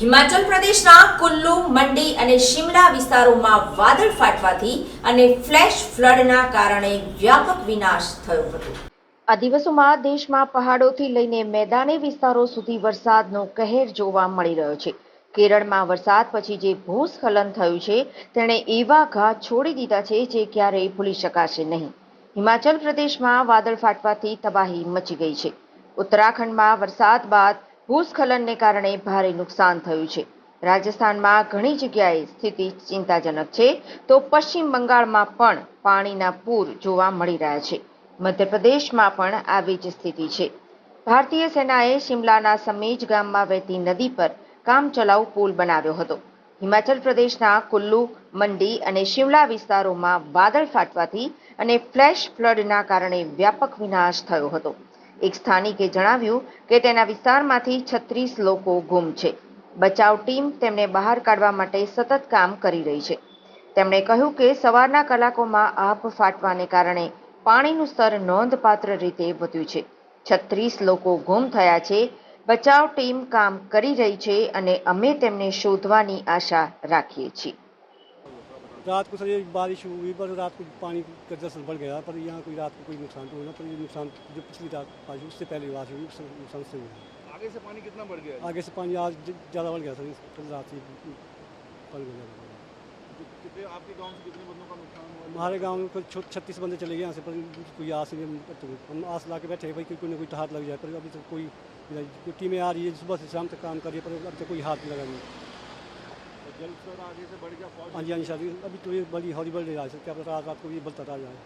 હિમાચલ પ્રદેશના કુલ્લુ, મંડી અને શિમલા વિસ્તારોમાં વાદળ ફાટવાથી અને ફ્લેશ ફ્લડના કારણે વ્યાપક વિનાશ થયો હતો. આ દિવસોમાં દેશમાં પહાડોથી લઈને મેદાની વિસ્તારો સુધી વરસાદનો કહેર જોવા મળી રહ્યો છે. કેરળમાં વરસાદ પછી જે ભૂસ્ખલન થયું છે, તેણે એવા ઘા છોડી દીધા છે જે ક્યારેય ભૂલી શકાશે નહીં. હિમાચલ પ્રદેશમાં વાદળ ફાટવાથી તબાહી મચી ગઈ છે. ઉત્તરાખંડમાં વરસાદ બાદ ભૂસ્ખલનને કારણે ભારે નુકસાન થયું છે. રાજસ્થાનમાં ઘણી જગ્યાએ સ્થિતિ ચિંતાજનક છે, તો પશ્ચિમ બંગાળમાં પણ પાણીના પૂર જોવા મળી રહ્યા છે. મધ્યપ્રદેશમાં પણ આવી જ સ્થિતિ છે. ભારતીય સેનાએ શિમલાના સમેજ ગામમાં વહેતી નદી પર કામચલાઉ પુલ બનાવ્યો હતો. હિમાચલ પ્રદેશના કુલ્લુ, મંડી અને શિમલા વિસ્તારોમાં વાદળ ફાટવાથી અને ફ્લેશ ફ્લડના કારણે વ્યાપક વિનાશ થયો હતો. એક સ્થાનિકે જણાવ્યું કે તેના વિસ્તારમાંથી છત્રીસ લોકો ગુમ છે. બચાવ ટીમ તેમને બહાર કાઢવા માટે સતત કામ કરી રહી છે. તેમણે કહ્યું કે સવારના કલાકોમાં આભ ફાટવાને કારણે પાણીનું સ્તર નોંધપાત્ર રીતે વધ્યું છે. છત્રીસ લોકો ગુમ થયા છે, બચાવ ટીમ કામ કરી રહી છે અને અમે તેમને શોધવાની આશા રાખીએ છીએ. रात को सर ये बारिश हुई पर रात को पानी का जैसे बढ़ गया पर यहाँ कोई रात को कोई नुकसान तो होना पर ये नुकसान जो पिछली रात आज उससे पहले बात हुई उससे नुकसान से हुआ। आगे से पानी कितना बढ़ गया? आगे से पानी आज ज़्यादा बढ़ गया सर कल रात से बढ़ गया। आपके गाँव से कितने बंदों का नुकसान हुआ? हमारे गाँव में कुछ छत्तीस बंदे चले गए यहाँ से पर कोई आस नहीं हम- तो हम आस ला के बैठे भाई कोई ना कोई तो हाथ लग जाए पर अभी तक कोई टीमें आ रही है सुबह से शाम तक काम कर रही है पर अभी तक कोई हाथ नहीं लगा नहीं। हाँ जी हाँ जी सर अभी तो ये बड़ी हौली बढ़ रहा है सर क्या पता रात रात को ये बढ़ता रह जाए